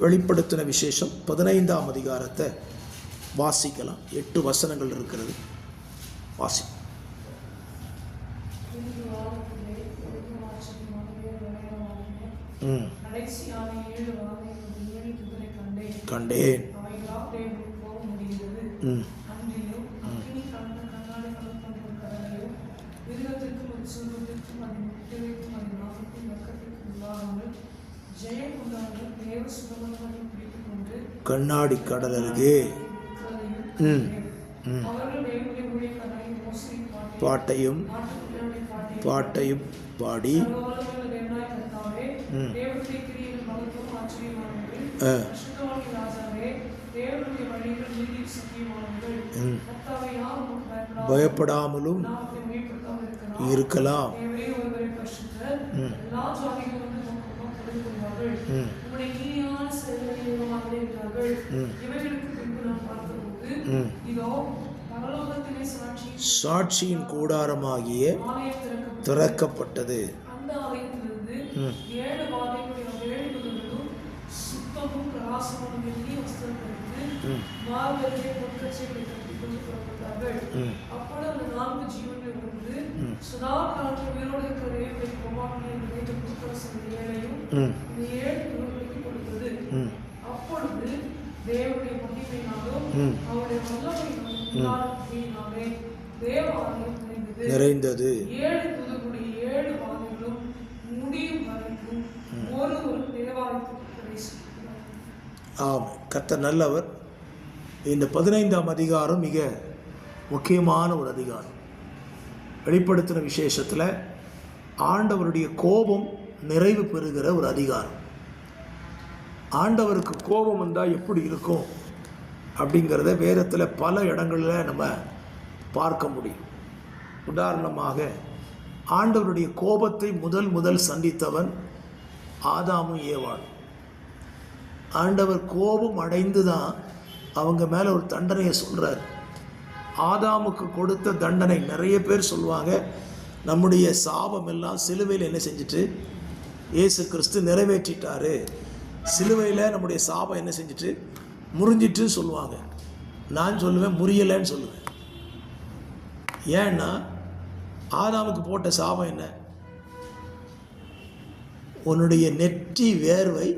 வெளிப்படுத்தின விசேஷம் பதினைந்தாம் அதிகாரத்தை வாசிக்கலாம். எட்டு வசனங்கள் இருக்கிறது. வாசி. ம். கண்டேன். ம். ஜெயம் கண்ணாடி கடல் அருகே ம் ம் பாட்டையும் பாட்டையும் பாடி ம். ஆ. ம். பயப்படாமலும் இருக்கலாம் ம். ம். உம்முடைய நீதியான செயல்களின் மூலமாகவே இருக்கிறார்கள். ம். இவைகளுக்கு பின்பு நான் பார்த்தபோது, ம். இதோ பரலோகத்திலே சாட்சி சாட்சியின் கூடாரமாகிய திறக்கப்பட்டது. அந்த ஆலயத்திலிருந்து. ஏழு வாதைகளுடைய ஏழு குதிரைகளும் சுத்தமும் பிரகாசமும் வெள்ளி வஸ்திரம் தரித்து ம். மார்பரிலே பொற்கச்சைகளை கட்டிக் கொண்டு புறப்பட்டார்கள் ம். அப்பொழுது அந்த நான்கு ஜீவன்கள் வந்து ம். சதா காலத்தில் உயிரோடு இருக்கிற ஏழை குமாரனை நினைத்த புத்தரசன் ஏழையும் ம் இந்த ஏழு குதிரைகளுக்கு கொடுத்தது ம் அப்பொழுது தேவனுடைய மகிமையினாலும் ம். அவருடைய வல்லமையினாலே தேவாலயம் நிறைந்தது நிறைந்தது ஏழு புதுக்குடி ஏழு வாதைகளும் முடியும் வரைக்கும் ஒரு ஒரு தேவாலயத்துக்கு பிரவேசிக்கிறார் ஆம். கர்த்தர் நல்லவர். இந்த பதினைந்தாம் அதிகாரம் மிக முக்கியமான ஒரு அதிகாரம். வெளிப்படுத்தின விசேஷத்தில் ஆண்டவருடைய கோபம் நிறைவு பெறுகிற ஒரு அதிகாரம். ஆண்டவருக்கு கோபம் வந்தால் எப்படி இருக்கும்? அப்படிங்கிறத வேதத்தில் பல இடங்களில் நம்ம பார்க்க முடியும். உதாரணமாக ஆண்டவருடைய கோபத்தை முதல் முதல் சந்தித்தவன் ஆதாமும் ஏவாள் ஆண்டவர் கோபம் அடைந்து தான் அவங்க மேலே ஒரு தண்டனையை சொல்கிறார் ஆதாமுக்கு கொடுத்த தண்டனை நிறைய பேர் சொல்லுவாங்க நம்முடைய சாபம் எல்லாம் சிலுவையில் என்ன செஞ்சுட்டு? இயேசு கிறிஸ்து நிறைவேற்றிட்டாரு. சிலுவையில் நம்முடைய சாபம் என்ன செஞ்சுட்டு? முறிஞ்சிட்டுன்னு சொல்லுவாங்க. நான் சொல்லுவேன் முறியலைன்னு சொல்லுவேன். ஏன்னா ஆதாமுக்கு போட்ட சாபம் என்ன? உன்னுடைய நெற்றி வேர்வை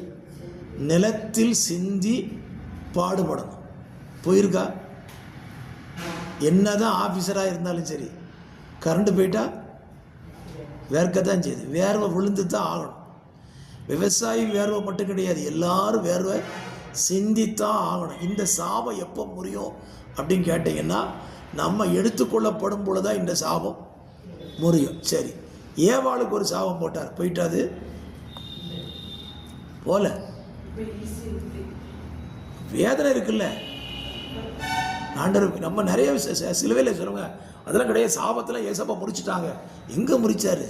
நிலத்தில் சிந்தி பாடுபடணும். போயிருக்கா? என்ன தான் ஆஃபீஸராக இருந்தாலும் சரி கரண்ட் போயிட்டா? வேர்க்கத்தான் செய்யுது. வேர்வை விழுந்து தான் ஆகணும். விவசாயி வேர்வை மட்டும் கிடையாது எல்லாரும் வேர்வை சிந்தித்தான் ஆகணும் இந்த சாபம் எப்போ முறியும் அப்படின்னு கேட்டிங்கன்னா நம்ம எடுத்துக்கொள்ளப்படும் பொழுது தான் இந்த சாபம் முறியும் சரி ஏவாளுக்கு ஒரு சாபம் போட்டார். போயிட்டாது. போல. வேதனை இருக்குல்ல? ஆண்டவர் நம்ம நிறைய சிலுவையில் சொல்லுங்க. அதெல்லாம் கிடையாது. சாபத்தில் ஏசப்பா முடிச்சுட்டாங்க எங்கே முடித்தார்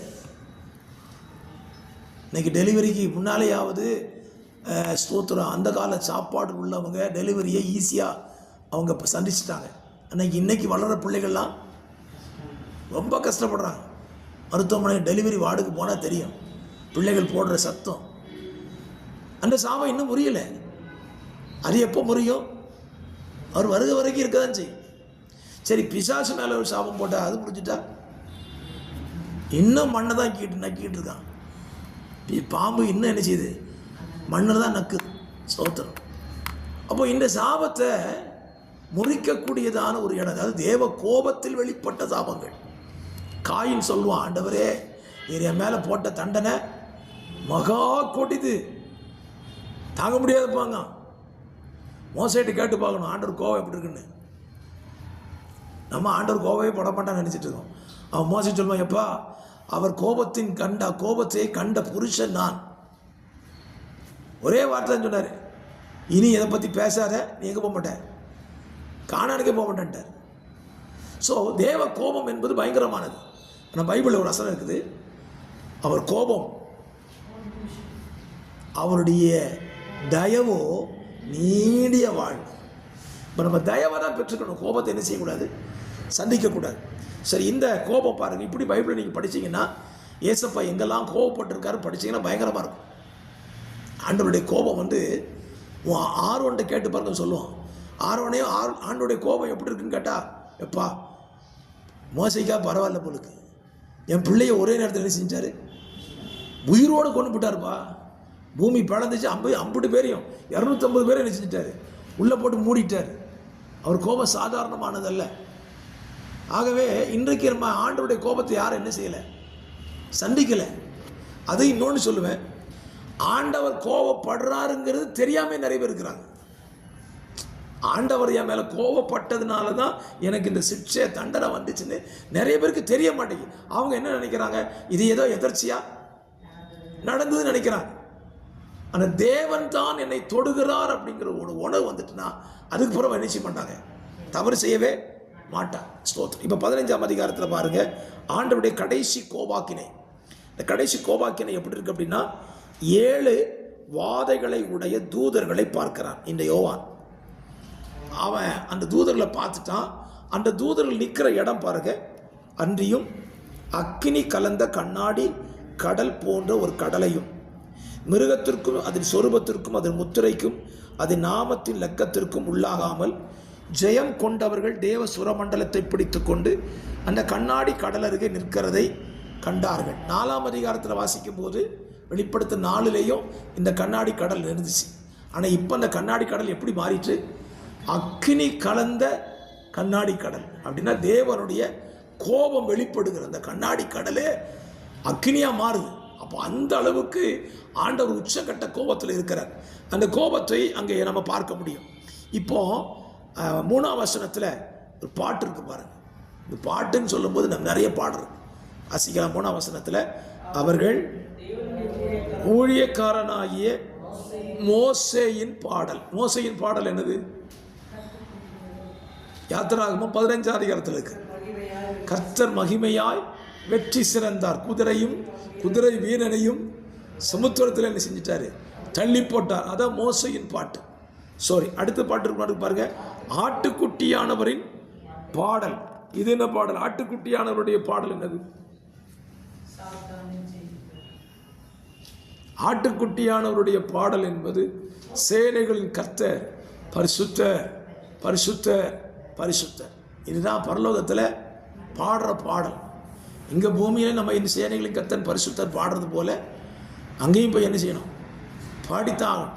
இன்னைக்கு டெலிவரிக்கு முன்னாலேயாவது ஸ்தோத்திரம். அந்த கால சாப்பாடு உள்ளவங்க டெலிவரியை ஈஸியாக அவங்க இப்போ சந்திச்சிட்டாங்க. அன்னைக்கு இன்றைக்கி வளர்கிற பிள்ளைகள்லாம் ரொம்ப கஷ்டப்படுறாங்க. மருத்துவமனை டெலிவரி வார்டுக்கு போனால் தெரியும். பிள்ளைகள் போடுற சத்தம். அந்த சாபம் இன்னும் முறியலை. அது எப்போ முறியும்? அவர் வருக வரைக்கும் இருக்க தான் செய்யும். சரி பிசாசு மேலே ஒரு சாபம் போட்டால் அது முடிஞ்சிட்டா? இன்னும் மண்ணை தான் கீட்டு நக்கிட்டு இருக்கான். பாம்பு இன்னும் என்ன செய்யுது? மண்ணில் தான் நக்குது. சோத்திரம். அப்போ இந்த சாபத்தை முறிக்கக்கூடியதான ஒரு இடம் அதாவது தேவ கோபத்தில் வெளிப்பட்ட சாபங்கள். காயின் சொல்லுவான் ஆண்டவரே நீர் என் மேலே போட்ட தண்டனை மகா கொடிது. தாங்க முடியாதுப்பாங்க. மோசைட்டு கேட்டு பார்க்கணும் ஆண்டவர் கோவம் எப்படி இருக்குன்னு. நம்ம ஆண்டவர் கோவையே பட மாட்டான்னு நினச்சிட்டு இருக்கோம். அவன் மோசை சொல்லுவான் எப்பா அவர் கோபத்தின் கண்ட கோபத்தை கண்ட புருஷன் நான். ஒரே வார்த்தை தான் சொன்னார். இனி இதை பற்றி பேசாத நீ எங்கே போக மாட்டேன் காணானுக்கே போக மாட்டேன்ட்டார். ஸோ தேவ கோபம் என்பது பயங்கரமானது. ஆனால் பைபிளில் ஒரு அசனம் இருக்குது. அவர் கோபம் அவருடைய தயவோ நீடிய வாழ்வு. இப்போ நம்ம தயவை தான் பெற்றுக்கணும். கோபத்தை என்ன செய்யக்கூடாது? சந்திக்கக்கூடாது. சரி இந்த கோபம் பாருங்கள் இப்படி பைபிளை நீங்கள் படிச்சீங்கன்னா ஏசப்பா எங்கெல்லாம் கோபப்பட்டிருக்காரு படிச்சீங்கன்னா பயங்கரமாக இருக்கும். ஆண்டவருடைய கோபம் வந்து உன் ஆர்வன்ட்ட கேட்டு பாருங்க சொல்லுவோம் ஆர்வனையும் ஆர் ஆண்டோடைய கோபம் எப்படி இருக்குன்னு கேட்டா எப்பா மோசைக்கா பரவாயில்ல போலுக்கு. என் பிள்ளைய ஒரே நேரத்தில் என்ன செஞ்சார்? உயிரோடு கொண்டு போட்டாருப்பா பூமி பிளந்துச்சு ஐம்பது ஐம்பது பேரையும் இரநூத்தம்பது பேரையும் என்ன செஞ்சிட்டார்? உள்ளே போட்டு மூடிட்டார். அவர் கோபம் சாதாரணமானதல்ல. ஆகவே இன்றைக்கு நம்ம ஆண்டவருடைய கோபத்தை யாரும் என்ன செய்யலை? சந்திக்கலை. அதை இன்னொன்று சொல்லுவேன். ஆண்டவர் கோவப்படுறாருங்கிறது தெரியாமல் நிறைய பேர் இருக்கிறாங்க. ஆண்டவர் என் மேலே கோவப்பட்டதுனால தான் எனக்கு இந்த சிக்ஷை தண்டனை வந்துச்சுன்னு நிறைய பேருக்கு தெரிய மாட்டேங்குது. அவங்க என்ன நினைக்கிறாங்க? இது ஏதோ எதர்ச்சியாக நடந்ததுன்னு நினைக்கிறாங்க. ஆனால் தேவன் தான் என்னை தொடுகிறார் அப்படிங்கிற ஒரு உணவு வந்துட்டுனா அதுக்கு பிறகு என்ன செய்ய மாட்டாங்க? தவறு செய்யவே மாட்டான் ஸ்தோத்திரம். இப்போ பதினஞ்சாம் அதிகாரத்தில் பாருங்கள் ஆண்டவருடைய கடைசி கோபாக்கினை. இந்த கடைசி கோபாக்கினை எப்படி இருக்குது அப்படின்னா ஏழு வாதைகளை உடைய தூதர்களை பார்க்கிறான் இந்த யோவான். அவன் அந்த தூதர்களை பார்த்துட்டான். அந்த தூதர்கள் நிற்கிற இடம் பாருங்க. அன்றியும் அக்கினி கலந்த கண்ணாடி கடல் போன்ற ஒரு கடலையும் மிருகத்திற்கும் அதன் சொரூபத்திற்கும் அதன் முத்திரைக்கும் அதன் நாமத்தின் லக்கத்திற்கும் உள்ளாகாமல் ஜெயம் கொண்டவர்கள் தேவ சுரமண்டலத்தை பிடித்துக்கொண்டு அந்த கண்ணாடி கடல் அருகே நிற்கிறதை கண்டார்கள். நாலாம் அதிகாரத்தில் வாசிக்கும் போது வெளிப்படுத்த நாளிலேயும் இந்த கண்ணாடி கடல் இருந்துச்சு. ஆனால் இப்போ அந்த கண்ணாடி கடல் எப்படி மாறிட்டு? அக்னி கலந்த கண்ணாடி கடல். அப்படின்னா தேவனுடைய கோபம் வெளிப்படுகிற அந்த கண்ணாடி கடலே அக்னியாக மாறுது. அப்போ அந்த அளவுக்கு ஆண்டவர் உச்சக்கட்ட கோபத்தில் இருக்கிறார். அந்த கோபத்தை அங்கே நம்ம பார்க்க முடியும். இப்போ மூணாம் வசனத்தில் ஒரு பாட்டு இருக்கு பாருங்க. இந்த பாட்டுன்னு சொல்லும்போது நம்ம நிறைய பாடுறோம் அசிக்கலாம் மூணாம் வசனத்தில் அவர்கள் ஊழியக்காரனாகிய மோசேயின் பாடல். மோசையின் பாடல் என்னது? யாத்திராகமும் பதினஞ்சாம் அதிகாரத்தில் இருக்கு. கர்த்தர் மகிமையாய் வெற்றி சிறந்தார். குதிரையும் குதிரை வீரனையும் சமுத்திரத்தில் என்ன செஞ்சிட்டாரு? தள்ளி போட்டார். அதான் மோசையின் பாட்டு. சாரி அடுத்த பாட்டு பாட்டு பாருங்க. ஆட்டுக்குட்டியானவரின் பாடல். இது என்ன பாடல்? ஆட்டுக்குட்டியானவருடைய பாடல் என்னது? ஆட்டுக்குட்டியானவருடைய பாடல் என்பது சேனைகளின் கத்த பரிசுத்த பரிசுத்த பரிசுத்த இதுதான் பரலோகத்தில் பாடுற பாடல். இங்கே பூமியில் நம்ம இந்த சேனைகளின் கர்த்தன் பரிசுத்தர் பாடுறது போல அங்கேயும் போய் என்ன செய்யணும்? பாடித்தான் ஆகணும்.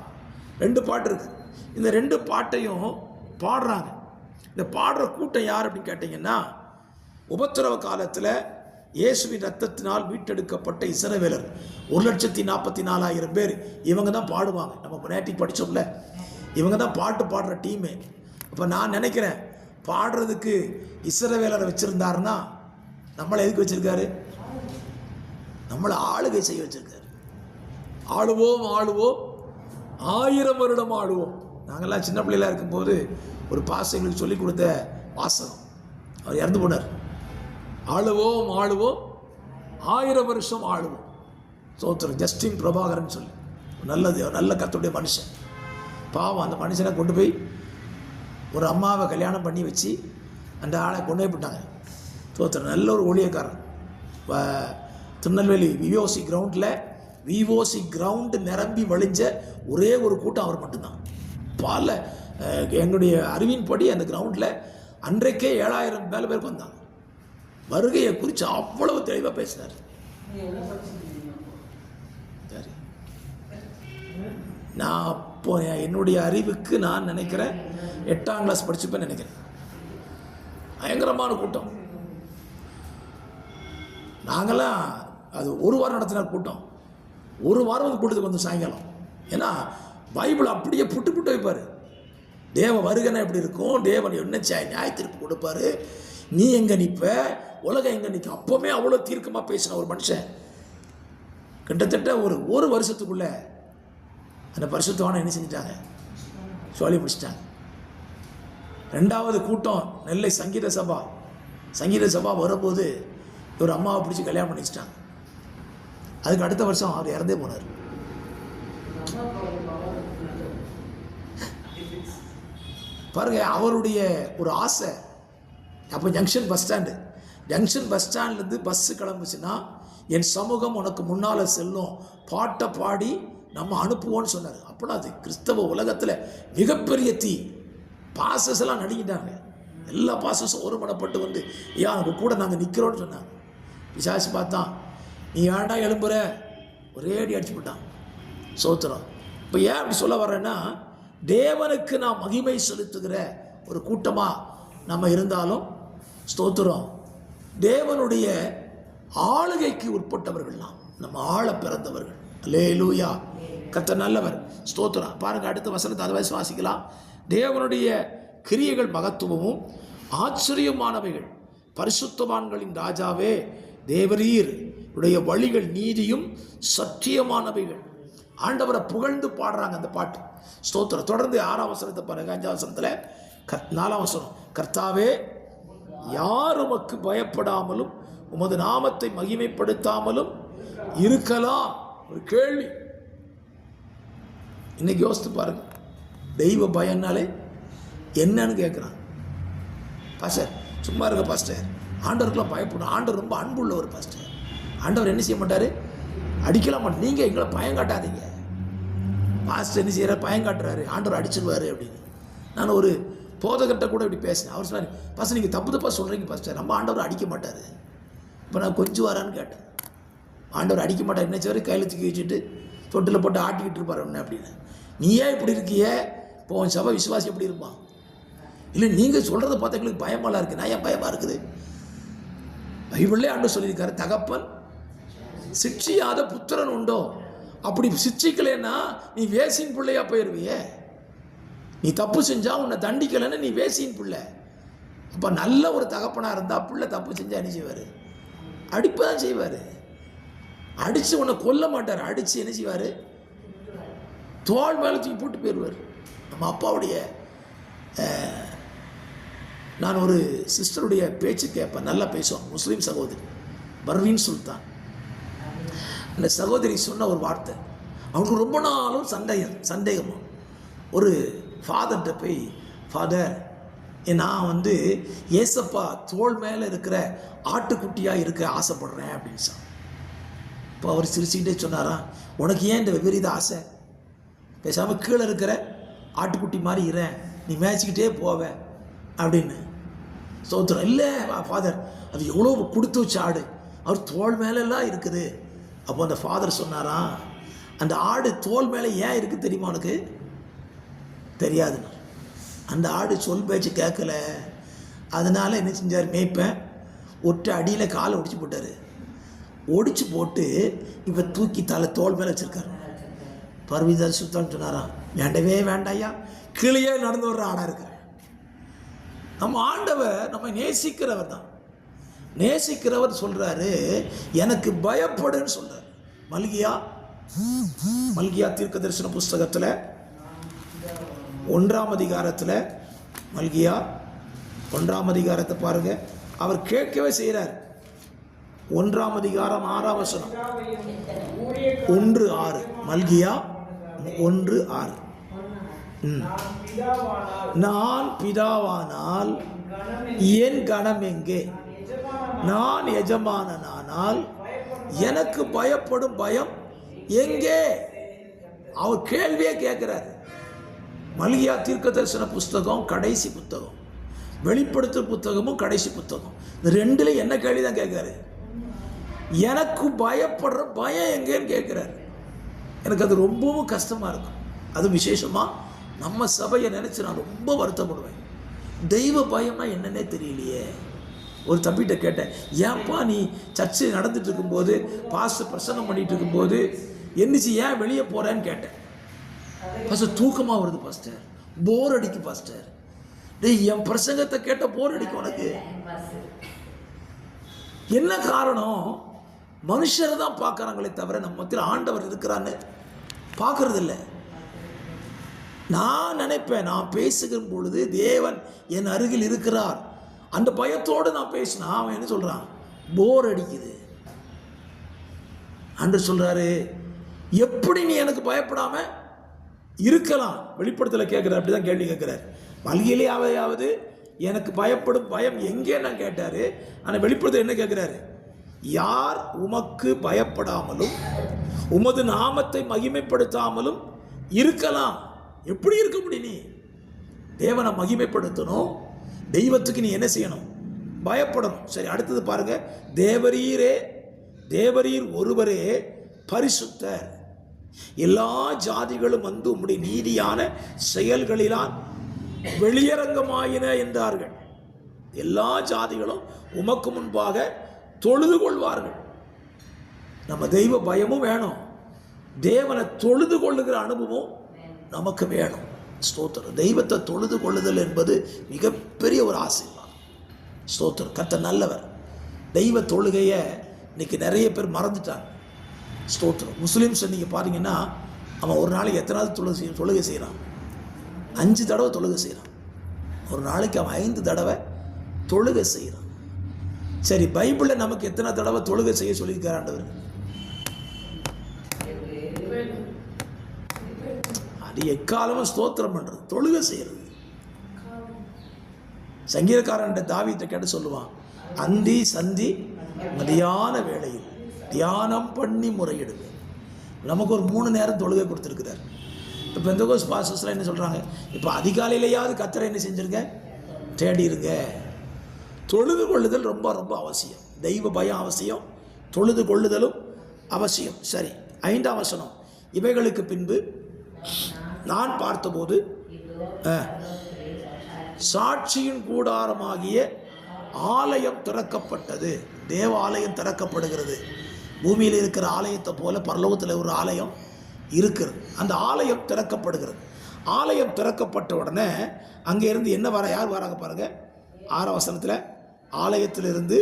ரெண்டு பாட்டு இருக்கு. இந்த ரெண்டு பாட்டையும் பாடுறாங்க. இந்த பாடுற கூட்டம் யார் அப்படின்னு கேட்டிங்கன்னா உபத்திரவ காலத்தில் இயேசுவின் ரத்தத்தினால் மீட்டெடுக்கப்பட்ட இசரவேலர் ஒரு லட்சத்தி நாற்பத்தி நாலாயிரம் பேர். இவங்க தான் பாடுவாங்க. நம்ம நேட்டிக் படித்தோம்ல இவங்க தான் பாட்டு பாடுற டீமே. அப்போ நான் நினைக்கிறேன் பாடுறதுக்கு இஸ்ரவேலரை வச்சுருந்தாருன்னா நம்மளை எதுக்கு வச்சுருக்காரு? நம்மளை ஆளுகை செய்ய வச்சுருக்காரு. ஆளுவோம் ஆளுவோம். ஆயிரம் வருடம் ஆளுவோம். நாங்கள்லாம் சின்ன பிள்ளையில இருக்கும்போது ஒரு பாசம் எங்களுக்கு சொல்லிக் கொடுத்த வாசகம். அவர் இறந்து போனார். ஆளுவோம் ஆளுவோம். ஆயிரம் வருஷம் ஆளுவோம். சோத்திரம் ஜஸ்டின் பிரபாகரன் சொல்லி. நல்லது நல்ல கத்துடைய மனுஷன். பாவம் அந்த மனுஷனை கொண்டு போய் ஒரு அம்மாவை கல்யாணம் பண்ணி வச்சு அந்த ஆளை கொண்டு போய் விட்டாங்க சோத்திரம் நல்ல ஒரு ஊழியக்காரன். திருநெல்வேலி விஓசி கிரவுண்டில் விஓசி கிரவுண்டு நிரம்பி வழிஞ்ச ஒரே ஒரு கூட்டம் அவர் மட்டும்தான். பல எங்களுடைய அறிவின்படி அந்த கிரவுண்டில் அன்றைக்கே ஏழாயிரம் மேலே பேருக்கு வந்தாங்க. வருகையை குறித்து அவ்வளவு தெளிவாக பேசினார். சரி நான் அப்போ என்னுடைய அறிவுக்கு நான் நினைக்கிறேன் எட்டாம் கிளாஸ் படிச்சுப்பேன்னு நினைக்கிறேன். பயங்கரமான கூட்டம். நாங்களாம் அது ஒரு வாரம் நடத்தின கூட்டம். ஒரு வாரம் அந்த கூட்டத்துக்கு வந்து சாயங்காலம். ஏன்னா பைபிள் அப்படியே புட்டு புட்டு வைப்பார். தேவன் வருகனை எப்படி இருக்கும்? தேவன் என்ன நியாய நியாயத்திற்கு கொடுப்பாரு? நீ எங்கே நிற்ப உலகம் எங்கே நிற்க அப்போவுமே அவ்வளோ தீர்க்கமாக பேசின ஒரு மனுஷன். கிட்டத்தட்ட ஒரு ஒரு வருஷத்துக்குள்ள அந்த பரிசுத்தவானை என்ன செஞ்சிட்டாங்க? சொல்லி முடிச்சிட்டாங்க. ரெண்டாவது கூட்டம் நெல்லை சங்கீத சபா. சங்கீத சபா வரும்போது ஒரு அம்மாவை பிடிச்சி கல்யாணம் பண்ணி வச்சிட்டாங்க. அதுக்கு அடுத்த வருஷம் அவர் இறந்தே போனார். பாருங்க அவருடைய ஒரு ஆசை அப்போ junction bus stand junction bus ஸ்டாண்ட்லேருந்து பஸ்ஸு கிளம்புச்சுன்னா என் சமூகம் உனக்கு முன்னால் செல்லும். பாட்டை பாடி நம்ம அனுப்புவோம்னு சொன்னார். அப்போனா அது கிறிஸ்தவ உலகத்தில் மிகப்பெரிய தீ. பாசஸ் எல்லாம் நடிக்கிட்டாங்க எல்லா பாசஸும் ஒருமனப்பட்டு வந்து ஐயா அவங்க கூட நாங்கள் நிற்கிறோன்னு சொன்னாங்க. பிசாசு பார்த்தான் நீ ஏன்டா எழும்புற? ஒரே அடி அடிச்சு விட்டான் சோத்திரம். இப்போ ஏன் அப்படி சொல்ல வர்றேன்னா தேவனுக்கு நான் மகிமை செலுத்துகிற ஒரு கூட்டமாக நம்ம இருந்தாலும் ஸ்தோத்திரம். தேவனுடைய ஆளுகைக்கு உட்பட்டவர்கள் நாம் நம்ம ஆள பிறந்தவர்கள். லே லூயா கத்த நல்லவர். ஸ்தோத்திரம். பாருங்க அடுத்த வசனத்தை அதை சுவாசிக்கலாம் வாசிக்கலாம். தேவனுடைய கிரியைகள் மகத்துவமும் ஆச்சரியமானவைகள். பரிசுத்தவான்களின் ராஜாவே தேவரீர். உடைய வழிகள் நீதியும் சத்தியமானவைகள். ஆண்டவரை புகழ்ந்து பாடுறாங்க அந்த பாட்டு. ஸ்தோத்திரம். தொடர்ந்து ஆறாம் வசனத்தை பாருங்க அஞ்சாம் வசனத்தில். கர் நாலாம் வசனம். கர்த்தாவே யார் உமக்கு பயப்படாமலும் உமது நாமத்தை மகிமைப்படுத்தாமலும் இருக்கலாம்? ஒரு கேள்வி. இன்னைக்கு யோசித்து பாருங்க. தெய்வ பயம்னாலே என்னன்னு கேட்குறான் பாஸ்டர் சும்மா இருக்க பாஸ்டர் ஆண்டவருக்குலாம் பயப்படும். ஆண்டவர் ரொம்ப அன்புள்ள ஒரு பாஸ்டர் ஆண்டவர் என்ன செய்ய மாட்டார்? அடிக்கலாம் மாட்டார். நீங்கள் எங்களை பயம் காட்டாதீங்க. பாஸ்டர் என்ன செய்கிறார் பயம் காட்டுறாரு. ஆண்டவர் அடிச்சிருவாரு அப்படின்னு. நான் ஒரு போதகர்கிட்ட கூட இப்படி பேசினேன். அவர் சொன்னார் பாஸ்டர் நீங்கள் தப்பு தப்பாக சொல்கிறீங்க பாஸ்டர். நம்ம ஆண்டவர் அடிக்க மாட்டார். இப்போ நான் கொஞ்சம் வரான்னு கேட்டேன். ஆண்டவர் அடிக்க மாட்டார். என்ன செய்வார்? கையில் தூக்கி வச்சுட்டு தொட்டில் போட்டு ஆட்டிக்கிட்டு இருப்பார் என்ன அப்படின்னு. நீ ஏன் இப்படி இருக்கியே? இப்போ உன் சபை விசுவாசி எப்படி இருப்பான் இல்லை நீங்கள் சொல்கிறத பார்த்தா எங்களுக்கு பயமாலாம் இருக்குது நான் ஏன் பயமாக இருக்குது? பைபிளே ஆண்டு சொல்லியிருக்காரு தகப்பன் சிக்ஷியாத புத்திரன் உண்டோ? அப்படி சிக்ஷிக்கலைன்னா நீ வேசின் பிள்ளையா போயிடுவியே நீ தப்பு செஞ்சால் உன்னை தண்டிக்கலைன்னு நீ வேசின் பிள்ளை. அப்போ நல்ல ஒரு தகப்பனாக இருந்தால் பிள்ளை தப்பு செஞ்சால் என்ன செய்வார்? அடிப்பு தான் செய்வார். அடித்து உன்னை கொல்ல மாட்டார். அடித்து என்ன செய்வார்? தோல் மேலே தூக்கி போட்டு போயிடுவார் நம்ம அப்பாவுடைய நான் ஒரு சிஸ்டருடைய பேச்சு கேட்பேன். நல்லா பேசுவோம் முஸ்லீம் சகோதரி. பர்வீன் சுல்தான். அந்த சகோதரி சொன்ன ஒரு வார்த்தை. அவனுக்கு ரொம்ப நாளும் சந்தேகம் சந்தேகமாக ஒரு ஃபாதர்கிட்ட போய் ஃபாதர் நான் வந்து ஏசப்பா தோல் மேலே இருக்கிற ஆட்டுக்குட்டியாக இருக்க ஆசைப்படுறேன் அப்படின்னு சொன்னான். இப்போ அவர் சிரிச்சுக்கிட்டே சொன்னாராம் உனக்கு ஏன் இந்த விபரீத ஆசை? பேசாமல் கீழே இருக்கிற ஆட்டுக்குட்டி மாதிரி இறேன் நீ மேய்ச்சிக்கிட்டே போவ அப்படின்னு சோத்திரம். இல்லை ஃபாதர் அது எவ்வளோ கொடுத்து வச்ச ஆடு. அவர் தோல் மேலெல்லாம் இருக்குது. அப்போ அந்த ஃபாதர் சொன்னாராம் அந்த ஆடு தோல் மேலே ஏன் இருக்குது தெரியுமா உனக்கு? தெரியாதுன்னு அந்த ஆடு சொல் பேச்சு கேட்கல. அதனால என்ன செஞ்சார்? மேய்ப்பேன் ஒற்றை அடியில் காலை ஒடிச்சு போட்டார். ஒடிச்சு போட்டு இப்போ தூக்கி தலை தோல் மேலே வச்சிருக்காரு. பர்வீதர் சுத்தம் சொன்னாராம் வேண்டவே வேண்டாயா கீழே நடந்து வர்ற ஆடாக இருக்கிற நம்ம ஆண்டவர் நம்ம நேசிக்கிறவர் தான். நேசிக்கிறவர் சொல்கிறாரு எனக்கு பயப்படுன்னு சொல்கிறார் மல்கியா மல்கியா தீர்க்க தரிசன புஸ்தகத்தில் ஒன்றாம் அதிகாரத்தில் மல்கியா ஒன்றாம் அதிகாரத்தை பாருங்க. அவர் கேட்கவே செய்கிறார் ஒன்றாம் அதிகாரம் ஆறாம் வசனம். ஒன்று ஆறு. மல்கியா ஒன்று ஆறு. நான் பிதாவானால் என் கணம் எங்கே? நான் எஜமானனானால் எனக்கு பயப்படும் பயம் எங்கே? அவர் கேள்வியே கேட்கிறார். மல்கியா தீர்க்க தரிசன புஸ்தகம் கடைசி புத்தகம். வெளிப்படுத்துகிற புத்தகமும் கடைசி புத்தகம். இந்த ரெண்டில் என்ன கேள்வி தான் கேட்குறாரு? எனக்கு பயப்படுற பயம் எங்கேன்னு கேட்குறாரு. எனக்கு அது ரொம்பவும் கஷ்டமாக இருக்கும். அது விசேஷமாக நம்ம சபையை நினச்சி நான் ரொம்ப வருத்தப்படுவேன். தெய்வ பயம்னா என்னன்னே தெரியலையே. ஒரு தம்பிகிட்ட கேட்டேன் ஏன்பா நீ சர்ச்சை நடந்துட்டு இருக்கும்போது பாஸ்டர் பிரசனம் பண்ணிட்டு இருக்கும்போது என்னச்சு ஏன் வெளியே போகிறேன்னு கேட்டேன். பாஸ்டர் தூக்கமாக வருது பாஸ்டர் போர் அடிக்கு பாஸ்டர் டேய் என் பிரசங்கத்தை கேட்ட போர் அடிக்கும் உனக்கு. என்ன காரணம்? மனுஷரை தான் பார்க்குறாங்களே தவிர நம்ம மத்தியில் ஆண்டவர் இருக்கிறான்னு பார்க்கறது இல்லை நான் நினைப்பேன் நான் பேசுகிற பொழுது தேவன் என் அருகில் இருக்கிறார். அந்த பயத்தோடு நான் பேசினா அவன் என்ன சொல்கிறான் போர் அடிக்குது. அன்று சொல்கிறாரு எப்படி நீ எனக்கு பயப்படாமல் இருக்கலாம். வெளிப்படத்தில் கேட்குறாரு அப்படி தான் கேள்வி கேட்குறாரு. மல்கிலேயாவது எனக்கு பயப்படும் பயம் எங்கே? நான் கேட்டார். ஆனால் வெளிப்படத்தில் என்ன கேட்குறாரு? யார் உமக்கு பயப்படாமலும் உமது நாமத்தை மகிமைப்படுத்தாமலும் இருக்கலாம். எப்படி இருக்க முடியும் நீ? தேவனை மகிமைப்படுத்தணும். தெய்வத்துக்கு நீ என்ன செய்யணும்? பயப்படணும். சரி அடுத்தது பாருங்க. தேவரீரே தேவரீர் ஒருவரே பரிசுத்தர். எல்லா ஜாதிகளும் வந்து உம்முடைய நீதியான செயல்களிலான் வெளியரங்கமாயின என்றார்கள். எல்லா ஜாதிகளும் உமக்கு முன்பாக தொழுது கொள்வார்கள். நம்ம தெய்வ பயமும் வேணும். தேவனை தொழுது கொள்ளுகிற அனுபவம் நமக்கு வேணும். ஸ்தோத்திரம். தெய்வத்தை தொழுது கொள்ளுதல் என்பது மிகப்பெரிய ஒரு ஆசீர்வாதம் ஸ்தோத்திரம். கத்த நல்லவர். தெய்வ தொழுகையை இன்னைக்கு நிறைய பேர் மறந்துட்டாங்க. ஸ்தோத்திரம். முஸ்லீம்ஸ் நீங்கள் பார்த்தீங்கன்னா அவன் ஒரு நாளைக்கு எத்தனாவது தொழுகை செய்ய தொழுகை செய்கிறான் அஞ்சு தடவை தொழுகை செய்கிறான் ஒரு நாளைக்கு அவன் ஐந்து தடவை தொழுகை செய்கிறான் சரி பைபிளில் நமக்கு எத்தனை தடவை தொழுகை செய்ய சொல்லியிருக்காராண்டவர் அது எக்காலமும் ஸ்தோத்திரம் பண்ணுறது தொழுகை செய்கிறது சங்கீதக்காரன்ட்ட தாவியத்தை கேட்டு சொல்லுவான் அந்தி சந்தி மதியான வேளையில். தியானம் பண்ணி முறையிடுங்க நமக்கு ஒரு மூணு நேரம் தொழுகை கொடுத்துருக்குறார். இப்போ எந்த கோஸ் பாசஸ்லாம் என்ன சொல்கிறாங்க இப்போ அதிகாலையிலேயாவது கத்தரை என்ன செஞ்சுருங்க? தேடிடுங்க தொழுது கொள்ளுதல் ரொம்ப ரொம்ப அவசியம். தெய்வ பயம் அவசியம். தொழுது கொள்ளுதலும் அவசியம். சரி ஐந்தாம் வசனம். இவைகளுக்கு பின்பு நான் பார்த்தபோது சாட்சியின் கூடாரமாகிய ஆலயம் திறக்கப்பட்டது. தேவ ஆலயம் திறக்கப்படுகிறது. பூமியில் இருக்கிற ஆலயத்தை போல பரலோகத்தில் ஒரு ஆலயம் இருக்கிறது அந்த ஆலயம் திறக்கப்படுகிறது. ஆலயம் திறக்கப்பட்ட உடனே அங்கே இருந்து என்ன வர யார் வராங்க பாருங்கள் ஆறாம் வசனத்தில் ஆலயத்திலிருந்து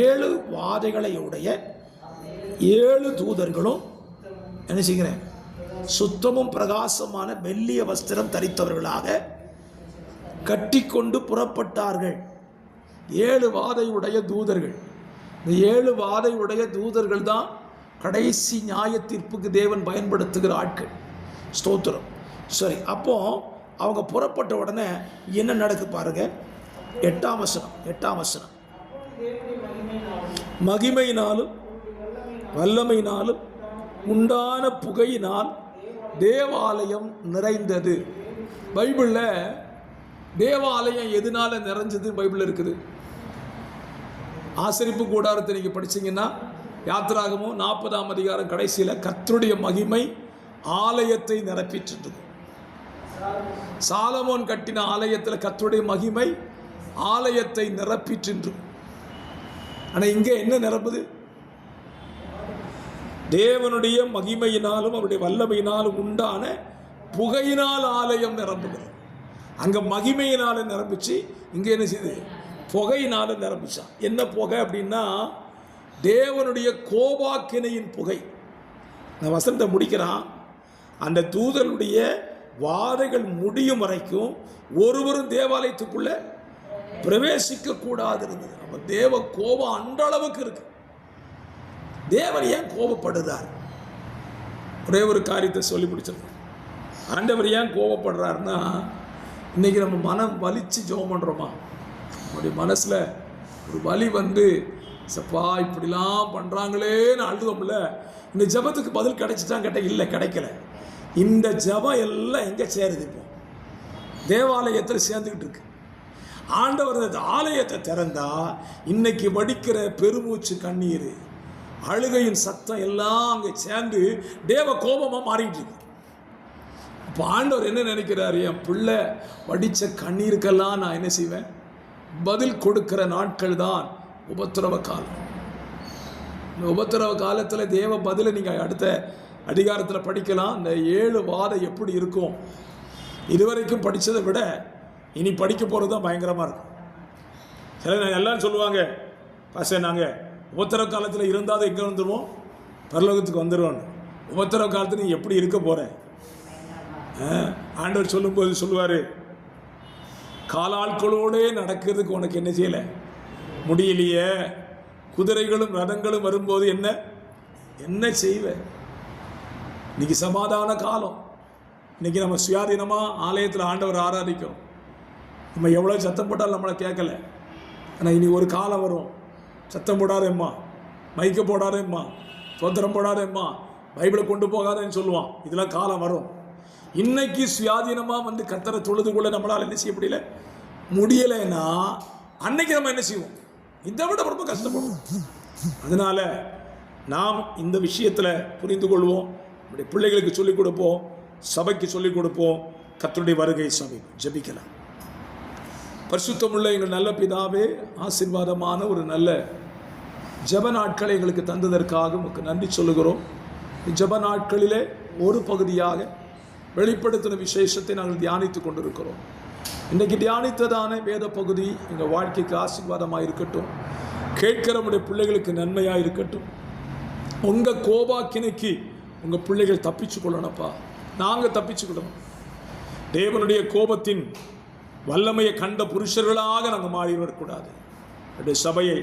ஏழு வாதைகளை உடைய ஏழு தூதர்களும் என்ன செய்கிறேன் சுத்தமும் பிரகாசமான மெல்லிய வஸ்திரம் தரித்தவர்களாக கட்டிக்கொண்டு புறப்பட்டார்கள். ஏழு வாதையுடைய தூதர்கள். இந்த ஏழு வாதையுடைய தூதர்கள் தான் கடைசி நியாய தீர்ப்புக்கு தேவன் பயன்படுத்துகிற ஆட்கள். ஸ்தோத்திரம். சரி அப்போ அவங்க புறப்பட்ட உடனே என்ன நடக்கு பாருங்க. எட்டாம் வசனம் எட்டாம் வசனம். மகிமையினாலும் வல்லமையினாலும் உண்டான புகையினால் தேவாலயம் நிறைந்தது. பைபிளில் தேவாலயம் எதனால நிறைஞ்சது? பைபிளில் இருக்குது. ஆசரிப்பு கூடாரத்தை நீங்கள் படிச்சீங்கன்னா யாத்திராகமும் நாற்பதாம் அதிகாரம் கடைசியில் கத்தருடைய மகிமை ஆலயத்தை நிரப்பிட்டு சாலமோன் கட்டின ஆலயத்தில் கத்தருடைய மகிமை ஆலயத்தை நிரப்பிட்டு ஆனால் இங்கே என்ன நிரப்புது தேவனுடைய மகிமையினாலும் அவருடைய வல்லமையினாலும் உண்டான புகையினால் ஆலயம் நிரம்புகிறது. அங்கே மகிமையினால நிரம்பிச்சு இங்கே என்ன செய்யுது? புகையினால் நிரம்பிச்சான் என்ன புகை அப்படின்னா தேவனுடைய கோபாக்கினையின் புகை. இந்த வசனத்தை முடிக்கிறான். அந்த தூதருடைய வாதைகள் முடியும் வரைக்கும் ஒருவரும் தேவாலயத்துக்குள்ளே பிரவேசிக்க கூடாது இருந்தது அப்ப தேவ கோபம் அந்த அளவுக்கு இருக்கு. தேவர் ஏன் கோபப்படுறார்? ஒரே ஒரு காரியத்தை சொல்லி பிடிச்சிருக்கோம் ஆண்டவர் ஏன் கோபப்படுறாருன்னா இன்னைக்கு நம்ம மனம் வலிச்சு ஜோம் பண்ணுறோமா நம்முடைய மனசில் ஒரு வலி வந்து சப்பா இப்படிலாம் பண்ணுறாங்களேன்னு அழுதோம்ல. இந்த ஜெபத்துக்கு பதில் கிடைச்சிட்டான் கேட்டால் இல்லை கிடைக்கல. இந்த ஜெபம் எல்லாம் எங்கே சேருது இப்போ? தேவாலயத்தில் சேர்ந்துக்கிட்டு இருக்கு. ஆண்டவர் அந்த ஆலயத்தை திறந்தா இன்னைக்கு வடிக்கிற பெருமூச்சு கண்ணீர் அழுகையின் சத்தம் எல்லாம் அங்கே சேர்ந்து தேவ கோபமாக மாறிட்டு இருக்கு. இப்போ ஆண்டவர் என்ன நினைக்கிறாரு? என் பிள்ளை வடித்த கண்ணீருக்கெல்லாம் நான் என்ன செய்வேன்? பதில் கொடுக்கிற நாட்கள் தான் உபத்திரவ காலம். இந்த உபத்திரவ காலத்தில் தேவ பதிலை நீங்கள் அடுத்த அதிகாரத்தில் படிக்கலாம். இந்த ஏழு வாதம் எப்படி இருக்கும்? இதுவரைக்கும் படித்ததை விட இனி படிக்க போகிறது தான் பயங்கரமாக இருக்கும். சில நேரம் எல்லாரும் சொல்லுவாங்க பாச நாங்கள் உபத்திரவ காலத்தில் இருந்தால் எங்கே வந்துடுவோம் பரலோகத்துக்கு வந்துடுவோம் உபத்திரவ காலத்தில் நீ எப்படி இருக்க போகிற ஆண்டவர் சொல்லும்போது சொல்லுவார் காலாட்களோடே நடக்கிறதுக்கு உனக்கு என்ன செய்யலை? முடியலையே. குதிரைகளும் ரதங்களும் வரும்போது என்ன? என்ன செய்வ? இன்னைக்கு சமாதான காலம். இன்னைக்கு நம்ம சுயாதீனமாக ஆலயத்தில் ஆண்டவர் ஆராதிக்கிறோம். நம்ம எவ்வளோ சத்தம் போட்டாலும் நம்மளை கேட்கல. ஆனால் இனி ஒரு காலம் வரும். சத்தம் போடாதேம்மா. மைக்க போடாதேம்மா. சோத்திரம் போடாதேம்மா. பைபிளை கொண்டு போகாதேன்னு சொல்லுவான். இதெல்லாம் காலம் வரும். இன்னைக்கு சுயாதீனமாக வந்து கத்தரை தொழுது கொள்ள நம்மளால் என்ன செய்ய முடியல? முடியலைன்னா அன்னைக்கு நம்ம என்ன செய்வோம்? இதை விட ரொம்ப கஷ்டப்படுவோம். அதனால நாம் இந்த விஷயத்தில் புரிந்து கொள்வோம். நம்முடைய பிள்ளைகளுக்கு சொல்லிக் கொடுப்போம். சபைக்கு சொல்லிக் கொடுப்போம். கத்தருடைய வருகை சபை. ஜெபிக்கலாம். பரிசுத்தமுள்ள எங்கள் நல்ல பிதாவே ஆசீர்வாதமான ஒரு நல்ல ஜெப நாட்களை எங்களுக்கு தந்ததற்காக உங்களுக்கு நன்றி சொல்லுகிறோம். ஜெப நாட்களிலே ஒரு பகுதியாக வெளிப்படுத்தின விசேஷத்தை நாங்கள் தியானித்து கொண்டிருக்கிறோம். இன்றைக்கு தியானித்ததான வேத பகுதி எங்கள் வாழ்க்கைக்கு ஆசீர்வாதமாக இருக்கட்டும். கேட்கிற பிள்ளைகளுக்கு நன்மையாக இருக்கட்டும். உங்கள் கோபாக்கினைக்கு உங்கள் பிள்ளைகள் தப்பிச்சு கொள்ளணும்ப்பா. நாங்கள் தப்பிச்சுக்கிடணும் தேவனுடைய கோபத்தின் வல்லமையை கண்ட புருஷர்களாக நாங்கள் மாறி வரக்கூடாது. சபையை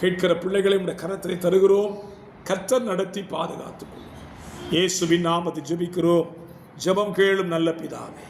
கேட்கிற பிள்ளைகளை உடைய கரத்திலே தருகிறோம். கர்த்தர் நடத்தி பாதுகாத்துக்கொள்ளும் இயேசுவின் நாமத்தை ஜெபிக்கிறோம். ஜெபம் கேளும் நல்ல பிதாவே.